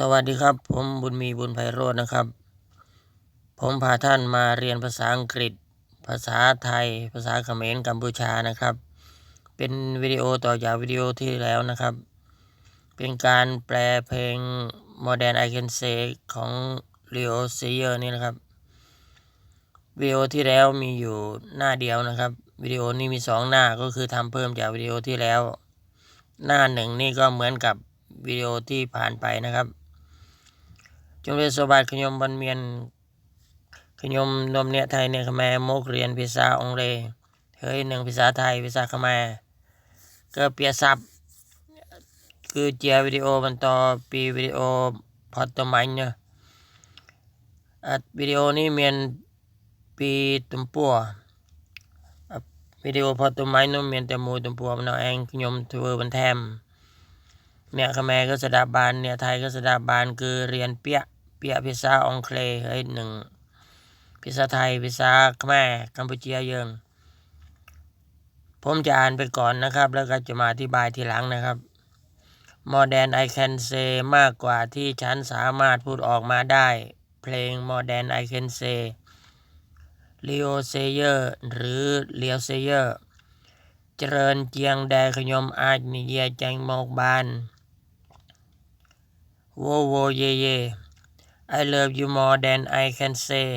สวัสดีครับ ผมบุญมีบุญไพโรจน์นะครับ ผมพาท่านมาเรียนภาษาอังกฤษ ภาษาไทย ภาษาเขมรกัมพูชานะครับ เป็นวิดีโอต่อจากวิดีโอที่แล้วนะครับ เป็นการแปลเพลง Modern I Can Say ของ Leo Sayer นี่นะครับวิดีโอที่แล้วมีอยู่หน้าเดียวนะครับวิดีโอนี้มีสองหน้าก็คือทำเพิ่มจากวิดีโอที่แล้ว หน้าหนึ่งนี่ก็เหมือนกับวิดีโอที่ผ่านไปนะครับ จงเรียนสบายขยมบันเมียนขยมนมเนี่ยไทยเนี่ยขแมมกเรียนภาษาองเลเฮ้ยหนึ่งภาษาไทยภาษาขแมก็เปียซับคือเจียวิดีโอมันต่อปีวิดีโอพอตมันเนาะอัดวิดีโอนี้เมียนปีตุมปัววิดีโอพอตมันนู้เมียนแต่มูตุมปัวมันเอาเองขยมทเวอร์บันแทมเนี่ยขแมก็สดาบานเนี่ยไทยก็สดาบานคือเรียนเปีย เปียภาษาองเคลเฮ้ยหนึ่งภาษาไทยภาษาขแม่กัมพูชีเยิงผมจะอ่านไปก่อนนะครับ แล้วก็จะมาอธิบายทีหลังนะครับ Modern I can say มากกว่าที่ฉันสามารถพูดออกมาได้ เพลง Modern I can say Leo Sayer หรือ Leo Sayer เจริญเจียงแดขยมอาจนิเยจังมอกบานโวโวเยเย I love you more than I can say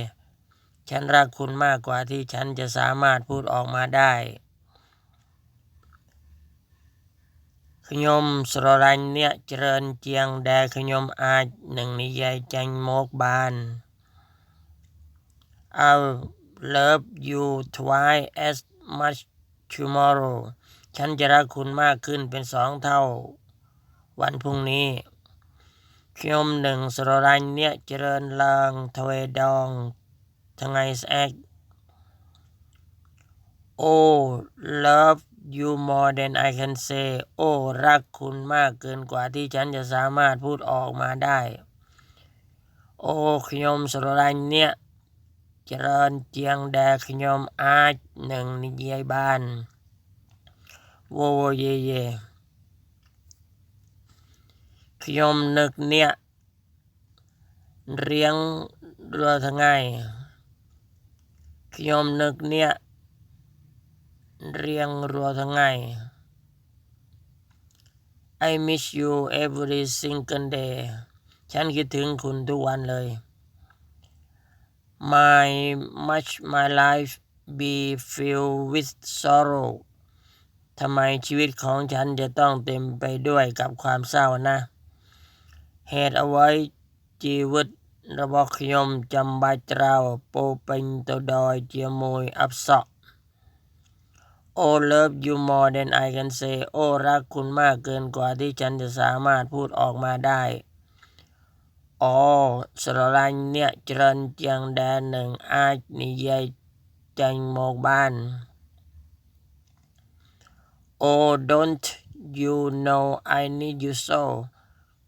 ฉันรักคุณมากกว่าที่ฉันจะสามารถพูดออกมาได้ ขยมสรรันเนี่ยเจริญเจียงแดขยมอาจหนึ่งนิยายจังโมกบาน I'll love you twice as much tomorrow ฉันจะรักคุณมากขึ้นเป็นสองเท่า วันพรุ่งนี้ ขยมหนึ่งสรรันเนี่ยเจริญลางทเวดองทั้งไงสแอก Oh love you more than I can say โอรักคุณมากเกินกว่าที่ฉันจะสามารถพูดออกมาได้โอขยมสรรันเนี่ยเจริญเจียงแดขยมอาจหนึ่งในเยี่ยบันโอโอเย่ นิยายบ้านโวโวเยเยขยมนึกเนี่ย เรียงเรือทั้งไงขยมนึกเนี่ย เรียงรัวทั้งไง I miss you every single day ฉันคิดถึงคุณทุกวันเลย My much my life be filled with sorrow ทำไมชีวิตของฉันจะต้องเต็มไปด้วยกับความเศร้านะ เหตุเอาไว้ชีวิตระบบขยมจำบัดเราโปเป็นตัวดอยเจียมวยอับสะ Oh love you more than I can say โอ้รักคุณมากเกินกว่าที่ฉันจะสามารถพูดออกมาได้อ๋อสรรันเนี่ยเจริญเจียงแดนหนึ่งอาจนิยายจังโมกบ้าน Oh don't you know I need you so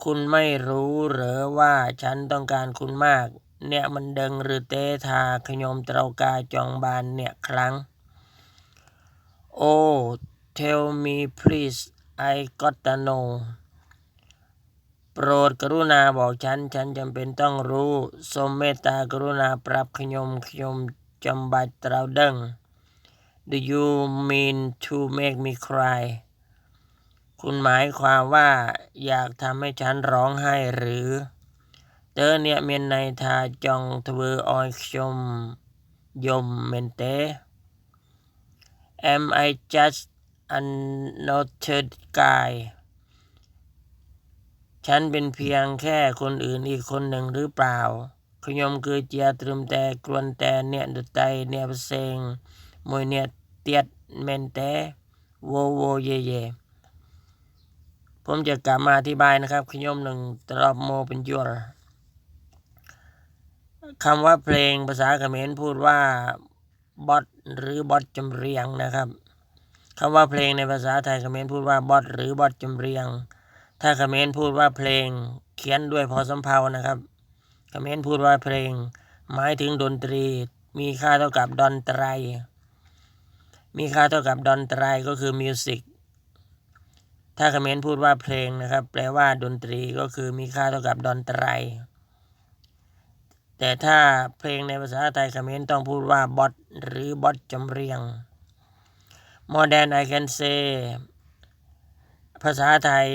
คุณไม่รู้หรือว่าฉันต้องการคุณมาก เนี่ยมันเดิงหรือเตทาขยมเตรากาจองบานเนี่ยครั้ง Oh tell me please I gotta know โปรดกรุณาบอกฉัน ฉันจำเป็นต้องรู้สมเมตตากรุณาปรับขยมขยมจำบัดเตราดัง Do you mean to make me cry คุณหมายความว่าอยากทำให้ฉันร้องไห้หรือ เตอเนี่ยเมียนในทาจองทเวอออยชม ยมเมนเต Am I just another guy ฉันเป็นเพียงแค่คนอื่นอีกคนหนึ่งหรือเปล่า ขยมคือเจียตรึมแต่กรวนแต่เนี่ยดุไตเนี่ยเซงมวยเนี่ยเตียดเมนแต่โวโวเยเย ผมจะกลับมาอธิบายนะครับขยมหนึ่งตรอบโมเป็นยัวคำว่าเพลงภาษาเขมรพูดว่าบอทหรือบอทจำเรียงนะครับคำว่าเพลงในภาษาไทยเขมรพูดว่าบอทหรือบอทจำเรียง ถ้าเขมรพูดว่าเพลงเขียนด้วยพอสำเพานะครับเขมรพูดว่าเพลง หมายถึงดนตรี มีค่าเท่ากับดนตรีมีค่าเท่ากับดนตรีก็คือมิวสิก ถ้าเขมรพูดว่าเพลงนะครับ แปลว่าดนตรีก็คือมีค่าเท่ากับดนตรายแต่ถ้าเพลงในภาษาไทยเขมรต้องพูดว่าบอทหรือบอทจำเรียง More than I can say ภาษาไทย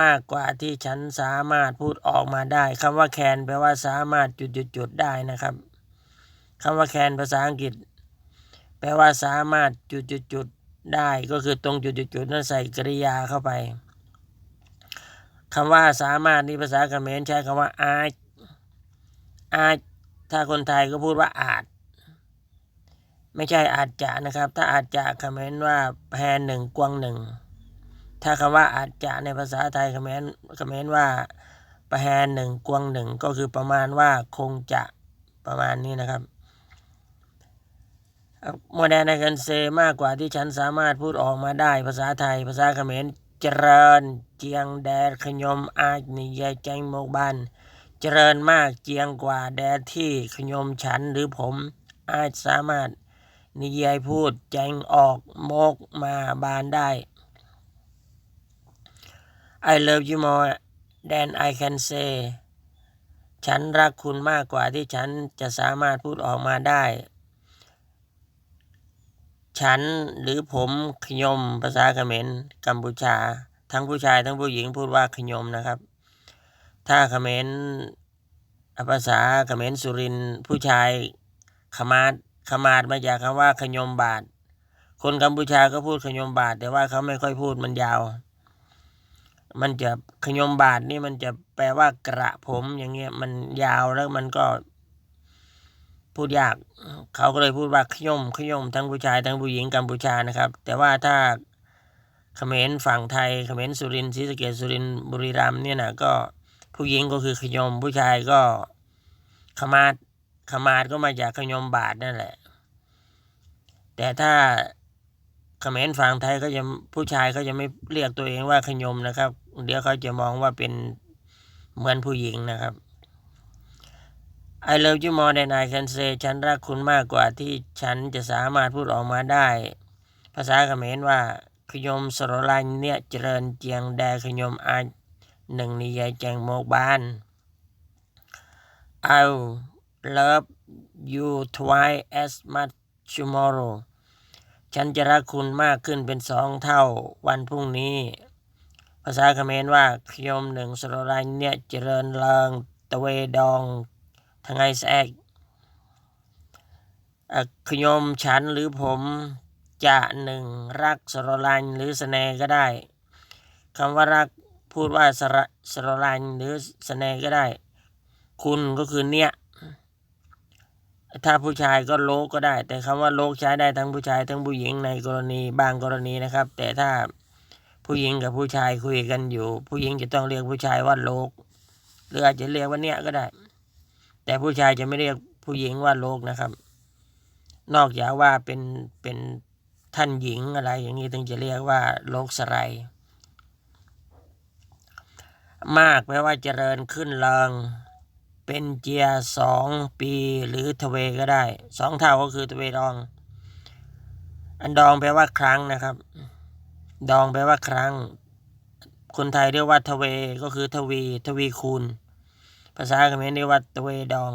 มากกว่าที่ฉันสามารถพูดออกมาได้คำว่า can แปลว่าสามารถจุดๆๆได้นะครับคำว่า can ภาษาอังกฤษ แปลว่าสามารถจุดๆๆ ได้ก็คือตรงจุดๆนั้นใส่กริยาเข้าไปคำว่าสามารถนี่ภาษาเขมรใช้คำว่าอาจอาจถ้าคนไทยก็พูดว่าอาจ ไม่ใช่อาจจะนะครับ ถ้าอาจจะเขมรว่าแพนหนึ่งกวางหนึ่งถ้าคำว่าอาจจะในภาษาไทยเขมรเขมรว่าแพนหนึ่งกวางหนึ่งก็คือประมาณว่าคงจะประมาณนี้นะครับ โมเดนกันเซมากกว่าที่ฉันสามารถพูดออกมาได้ ภาษาไทย ภาษาเขมร เจริญ เจียงแดดขยมอาจนิยายแจงโมกบัน เจริญมากเจียงกว่าแดดที่ขยมฉันหรือผม อาจสามารถนิยายพูดแจงออกโมกมาบานได้ I love you more than I can say ฉันรักคุณมากกว่าที่ฉันจะสามารถพูดออกมาได้ ฉันหรือผมขยมภาษาเขมรกัมพูชา ทั้งผู้ชายทั้งผู้หญิงพูดว่าขยมนะครับ ถ้าเขมรภาษาเขมรสุรินผู้ชายขมาดขมาดมาจากคำว่าขยมบาท คนกัมพูชาก็พูดขยมบาท แต่ว่าเขาไม่ค่อยพูดมันยาว มันจะขยมบาทนี่มันจะแปลว่ากระผมอย่างเงี้ยมันยาวแล้วมันก็ พูดยาก เขาก็เลยพูดว่าขย่มขย่มทั้งผู้ชายทั้งผู้หญิงกัมพูชานะครับ แต่ว่าถ้าเขมรฝั่งไทยเขมรสุรินทร์ศรีสะเกษสุรินทร์บุรีรัมย์เนี่ยนะก็ผู้หญิงก็คือขยมผู้ชายก็ขมาดขมาดก็มาจากขยมบาทนั่นแหละ แต่ถ้าเขมรฝั่งไทยก็จะผู้ชายเขาจะไม่เรียกตัวเองว่าขยมนะครับ เดี๋ยวเขาจะมองว่าเป็นเหมือนผู้หญิงนะครับ I love you more than I can say ฉันรักคุณมากกว่าที่ฉันจะสามารถพูดออกมาได้ ภาษาเขมรว่า ขยมสโรลันเนี่ยเจริญเจียงแดขยมอาหนึ่งนิยายแจงโมกบาน I love you twice as much tomorrow ฉันจะรักคุณมากขึ้นเป็นสองเท่าวันพรุ่งนี้ ภาษาเขมรว่าขยมหนึ่งสโรลันเนี่ยเจริญเริงตะเวดอง ทั้งไงแซกขยมฉันหรือผมจะหนึ่งรักสโรลันหรือสเนก็ได้คำว่ารักพูดว่าสระสโรลันหรือสเนก็ได้ คุณก็คือเนี่ย ถ้าผู้ชายก็โลกก็ได้ แต่คำว่าโลกใช้ได้ทั้งผู้ชายทั้งผู้หญิงในกรณีบางกรณีนะครับ แต่ถ้าผู้หญิงกับผู้ชายคุยกันอยู่ ผู้หญิงจะต้องเรียกผู้ชายว่าโลก หรืออาจจะเรียกว่าเนี่ยก็ได้ แต่ผู้ชายจะไม่เรียกผู้หญิงว่าโลกนะครับ นอกจากว่าเป็นเป็นท่านหญิงอะไรอย่างนี้ถึงจะเรียกว่าโลกสไรมากแปลว่าเจริญขึ้นเริงเป็นเจียสองปีหรือทเวก็ได้สองเท่าก็คือทเวดอง อันดองแปลว่าครั้งนะครับ ดองแปลว่าครั้ง คนไทยเรียกว่าทเวก็คือทวี ทวีคูณ ภาษาเขมรเรียกว่าทเวดอง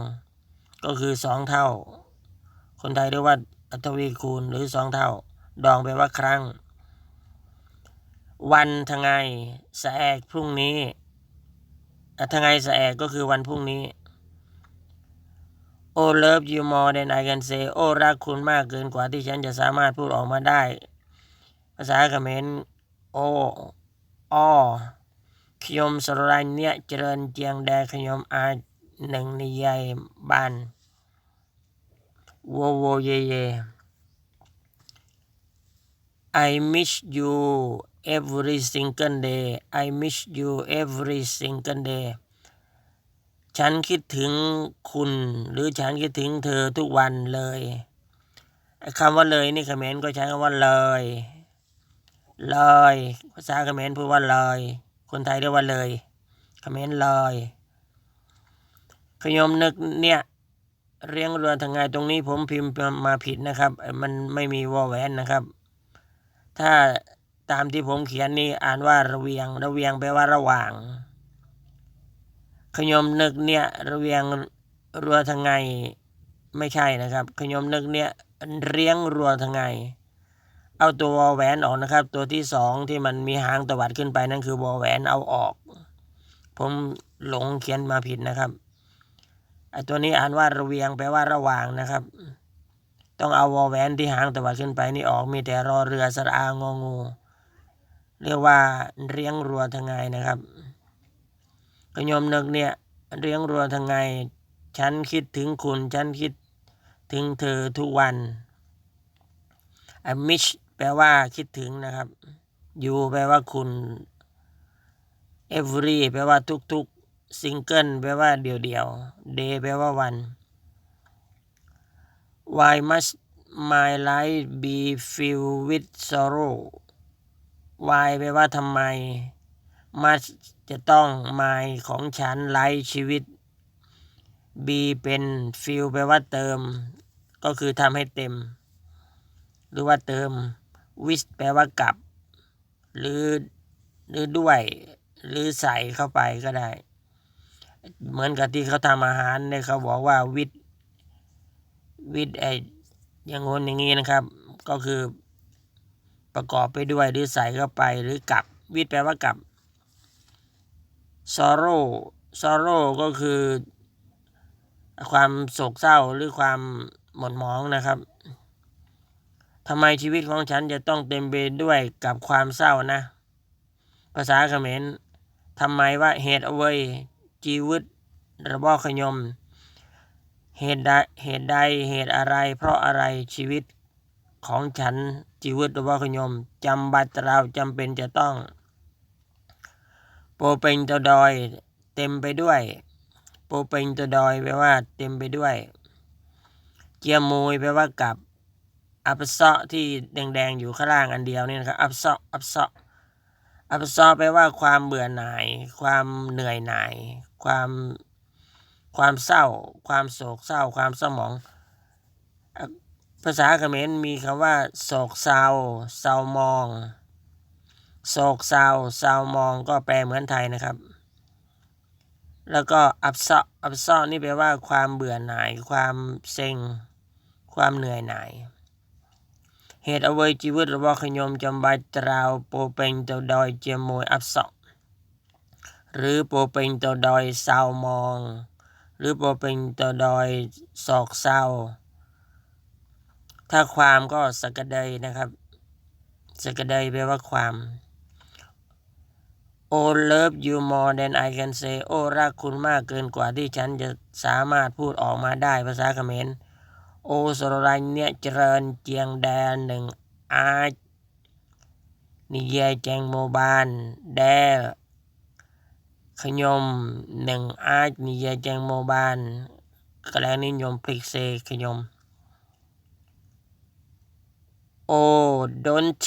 ก็คือสองเท่า คนไทยเรียกว่าทวีคูณหรือสองเท่า ดองแปลว่าครั้ง วันทงไงแสกพรุ่งนี้ทงไงแสกก็คือวันพรุ่งนี้ Oh love you more than I can say โอรักคุณมากเกินกว่าที่ฉันจะสามารถพูดออกมาได้ ภาษาเขมรโออ้อ ขยมสรรันเนี่ยเจริญเจียงแดขยมอาหนึ่งนิยายบานวโวเยเย I miss you every single day I miss you every single day ฉันคิดถึงคุณ หรือฉันคิดถึงเธอทุกวันเลยคำว่าเลยนี่เขมรก็ใช้คำว่าเลย เลยภาษาเขมรพูดว่าเลย คนไทยเรียกว่าเลยคอมเขมรเลอยขยมนึกเนี่ยเรียงเรือทางไงตรงนี้ผมพิมพ์มาผิดนะครับ มันไม่มีวอแหวนนะครับ ถ้าตามที่ผมเขียนนี่อ่านว่าระเวียง ระเวียงแปลว่าระหว่าง ขยมนึกเนี่ยระเวียงรัวทางไงไม่ใช่นะครับ ขยมนึกเนี่ยเรียงรัวทางไง เอาตัววอแหวนออกนะครับ ตัวที่สองที่มันมีหางตวัดขึ้นไปนั่นคือวอแหวนเอาออก ผมหลงเขียนมาผิดนะครับไอตัวนี้อ่านว่าระเวียงแปลว่าระหว่างนะครับ ต้องเอาวอแหวนที่หางตวัดขึ้นไปนี่ออกมีแต่รอเรือสระอางองู เรียกว่าเรียงรัวทางไงนะครับขยมนึกเนี่ยเรียงรัวทางไงฉันคิดถึงคุณ ฉันคิดถึงเธอทุกวันอมิช แปลว่าคิดถึงนะครับอยู่แปลว่าคุณ every แปลว่าทุกๆซิงเกิลแปลว่าเดียวๆ day แปลว่าวัน why must my life be filled with sorrow why แปลว่าทำไม must จะต้อง my ของฉันไลฟ์ชีวิต be เป็น fill แปลว่าเติม ก็คือทำให้เต็ม หรือว่าเติม with แปลว่ากับ หรือหรือด้วย หรือใส่เข้าไปก็ได้ เหมือนกับที่เขาทำอาหารเนี่ยเขาบอกว่าวิทวิทไออย่างงนอย่างนี้นะครับ ก็คือประกอบไปด้วยหรือใส่เข้าไปหรือกับ วิทแปลว่ากับ sorrow sorrow ก็คือ ความโศกเศร้าหรือความหม่นหมองนะครับ ทำไมชีวิตของฉันจะต้องเต็มไปด้วยกับความเศร้านะ ภาษาเขมรทำไมว่าเหตุเอาไว้จีวิตระบอขยม เหตุใดเหตุใดเหตุอะไร เพราะอะไรชีวิตของฉันจีวิตระบอขยมจำบัตรเราจำเป็นจะต้อง โปเป็นตัวดอย เต็มไปด้วย โปเป็นตัวดอยแปลว่า เต็มไปด้วย เจียมวยแปลว่ากับ อัปซาะที่แดงๆอยู่ข้างล่างอันเดียวนี่นะครับอัปซาะอัปซาะอัปซาะแปลว่าความเบื่อหน่าย ความเหนื่อยหน่าย ความความเศร้า ความโศกเศร้า ความสมอง ภาษาเขมรมีคำว่า โศกเศร้าเศร้ามอง โศกเศร้าเศร้ามองก็แปลเหมือนไทยนะครับ แล้วก็อับซาะอับซาะนี่แปลว่าความเบื่อหน่าย ความเซ็ง ความเหนื่อยหน่าย เหตุអ្វីជីវិតរបស់ខ្ញុំចាំបាច់ត្រាវពោរពេញទៅដោយជាមួយអប្សរឬពោរពេញទៅដោយសៅមង หรือពោរពេញទៅដោយโศกเศร้า ถ้าความก็สกเดยนะครับ สกเดยแปลว่าความ Oh love you more than I can say โอ้รักคุณมากเกินกว่าที่ฉันจะสามารถพูดออกมาได้ภาษาเขมร โอสรรัญเนี่ยเจริญเจียงแดนหนึ่งอาจนิยายแจงโมบานแดขยมหนึ่งอาจนิยายแจงโมบานกระนิยมพลิกเซขยม Oh don't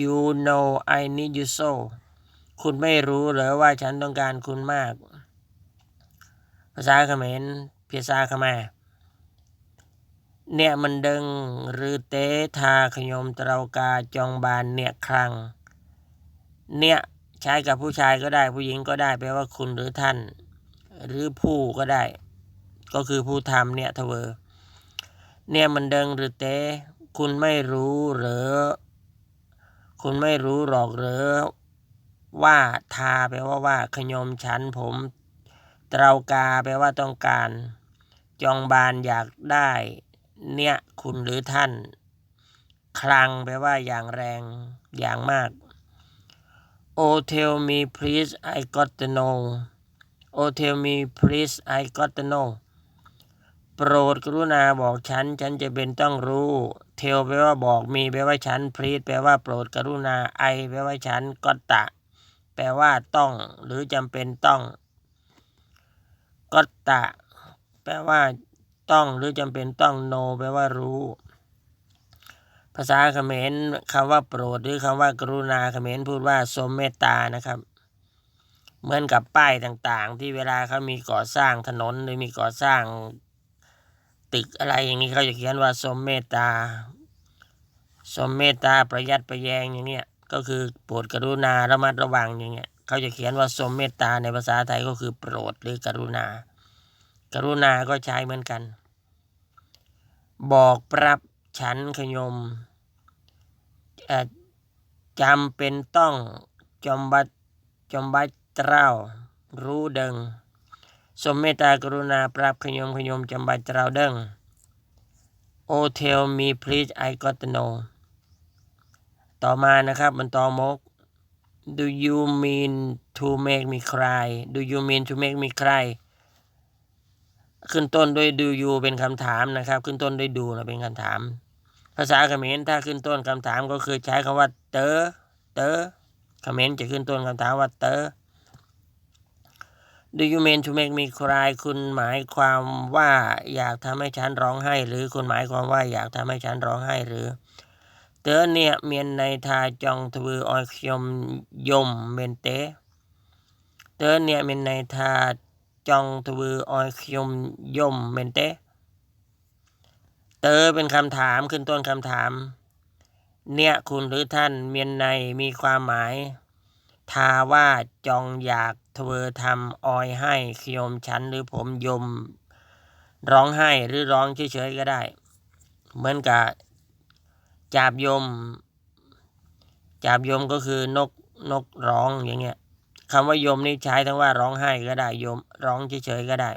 you know I need you so คุณไม่รู้เหรอว่าฉันต้องการคุณมาก ภาษาเขมรภาษาเขมร เนี่ยมันดึงหรือเตทาขยมตรากาจองบานเนี่ยครั้งเนี่ยใช้กับผู้ชายก็ได้ ผู้หญิงก็ได้แปลว่าคุณหรือท่าน หรือผู้ก็ได้ ก็คือผู้ทำเนี่ยทเวอเนี่ยมันดึงหรือเตคุณไม่รู้หรือ คุณไม่รู้หรอกหรือ ว่าทาแปลว่าว่าขยมฉันผมตรากาแปลว่าต้องการ จองบานอยากได้ เนี่ยคุณหรือท่าน คลังแปลว่าอย่างแรงอย่างมาก Oh tell me please I got to know Oh tell me please I got to know โปรดกรุณาบอกฉัน ฉันจะเป็นต้องรู้เทลแปลว่าบอกมีแปลว่าฉันพรีสแปลว่าโปรดกรุณาไอแปลว่าฉันก็ตะ แปลว่าต้อง หรือจำเป็นต้องก็ตะ แปลว่า ต้องหรือจำเป็นต้องโนแปลว่ารู้ ภาษาเขมรคำว่าโปรดหรือคำว่ากรุณาเขมรพูดว่าสมเมตตานะครับ เหมือนกับป้ายต่างๆ ที่เวลาเขามีก่อสร้างถนนหรือมีก่อสร้างตึกอะไรอย่างนี้เขาจะเขียนว่าสมเมตตา สมเมตตาประยัดประแยงอย่างเนี้ยก็คือโปรดกรุณาระมัดระวังอย่างเงี้ยเขาจะเขียนว่าสมเมตตาในภาษาไทยก็คือโปรดหรือกรุณา กรุณาก็ใช้เหมือนกัน บอกปรับฉันขยมจำเป็นต้องจอมบัดจอมบัดเต้ารู้เดิงสมเมตตากรุณาปรับขยมขยมจำบัดเต้าเดิง Oh tell me please I got to know ต่อมานะครับมันต่อมก Do you mean to make me cry Do you mean to make me cry ขึ้นต้นด้วย do you เป็นคำถามนะครับ ขึ้นต้นด้วย do นะเป็นคำถาม ภาษาเขมรถ้าขึ้นต้นคำถามก็คือใช้คำว่า เตอเตอเขมรจะขึ้นต้นคำถามว่าเตอ Do you mean to make me cry คุณหมายความว่าอยากทำให้ฉันร้องไห้ หรือคุณหมายความว่าอยากทำให้ฉันร้องไห้หรือเตอเนี่ยเมียนในทาจองทวือออยคยมยมเมนเตเตอเนี่ยเมียนในทา จองทวือออยคยมยมเมนเตเตอเป็นคำถามขึ้นต้นคำถาม เนี่ยคุณหรือท่านเมียนในมีความหมายทาว่าจองอยากทเวอทำออยให้ขยมฉันหรือผมยม ร้องไห้หรือร้องเฉยๆก็ได้ เหมือนกับจาบยม จาบยมก็คือนกนกร้องอย่างเงี้ย คำว่ายมนี่ใช้ทั้งว่าร้องไห้ก็ได้ยม ร้องเฉยๆก็ได้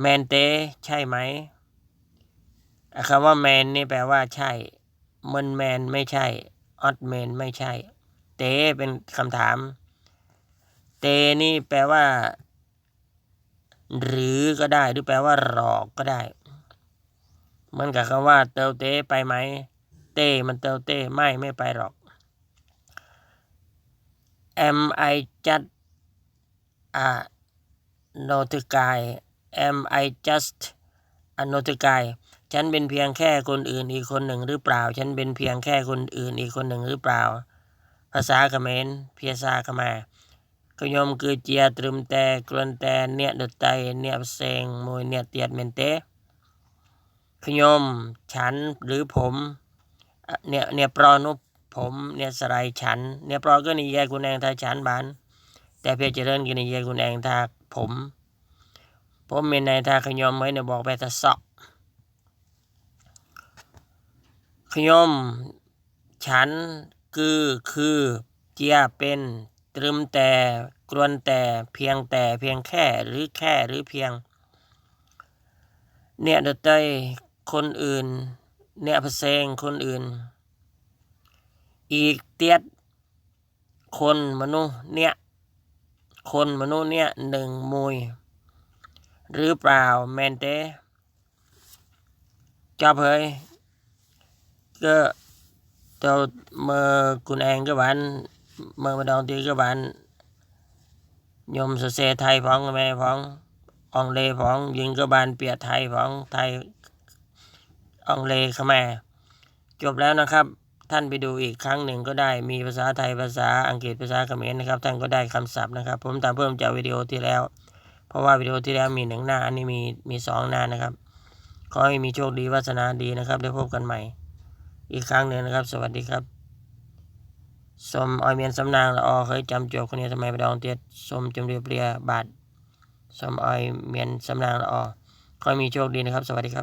แมนเตใช่ไหมคำว่าแมนนี่แปลว่าใช่มันแมนไม่ใช่ออดแมนไม่ใช่ เตเป็นคำถาม เตนี่แปลว่า หรือก็ได้หรือแปลว่า หลอกก็ได้มือนกับคำว่า เตวเตไปไหม เตมันเตวเตไม่ไม่ไปหรอก Am I just a naughty guy Am I just a naughty guy ฉันเป็นเพียงแค่คนอื่นอีกคนหนึ่งหรือเปล่า ฉันเป็นเพียงแค่คนอื่นอีกคนหนึ่งหรือเปล่า ภาษาเขมรเพียซาขมาขยมคือเจียตรึมแต่กลนแต่เนี่ยดดไตเนี่ยเซงมวยเนี่ยเตียดเมนเตขยมฉันหรือผมเนี่ยเนี่ยปรอนุ ผมเนี่ยสลายฉันเนี่ยปรอก็นี่แยกคุณแองทาฉันบานแต่เพียเจริญก็นี่แยกคุณแองทาผม ผมเป็นในทาขยมไว้เนี่ยบอกไปทาเสาะขยม ฉันคือคือเจียเป็นตรึมแต่กรวนแต่เพียงแต่เพียงแค่หรือแค่หรือเพียง เนี่ยเดตยคนอื่น เนี่ยพะเซงคนอื่น อีกเตียดคนมนุษย์เนี่ยคนมนุษย์เนี่ยหนึ่งมุย หรือเปล่าแมนเตจอบเฮยก็ cho mơ คุณแอง các bạn mơ mà đầu tiên các bạn nhôm sơ xe thay phóng mẹ phóng ông lê phóng nhưng các bạn เปียไทย phóng ไทยองเลขมาจบแล้วนะครับ ท่านไปดูอีกครั้งหนึ่งก็ได้มีภาษาไทยภาษาอังกฤษภาษาเขมรนะครับ ท่านก็ได้คำศัพท์นะครับ ผมตามเพิ่มจากวิดีโอที่แล้ว เพราะว่าวิดีโอที่แล้วมีหนึ่งหน้า อันนี้มีมีสองหน้านะครับ ขอให้มีโชคดีวาสนาดีนะครับได้พบกันใหม่ อีกครั้งหนึ่งนะครับ สวัสดีครับสมออยเมียนสำนางละออเคยจำจวบคนนี้ทำไมไปดองเตียดสมจำเรียบเรียบาทสมออยเมียนสำนางละออขอให้มีโชคดีนะครับ สวัสดีครับ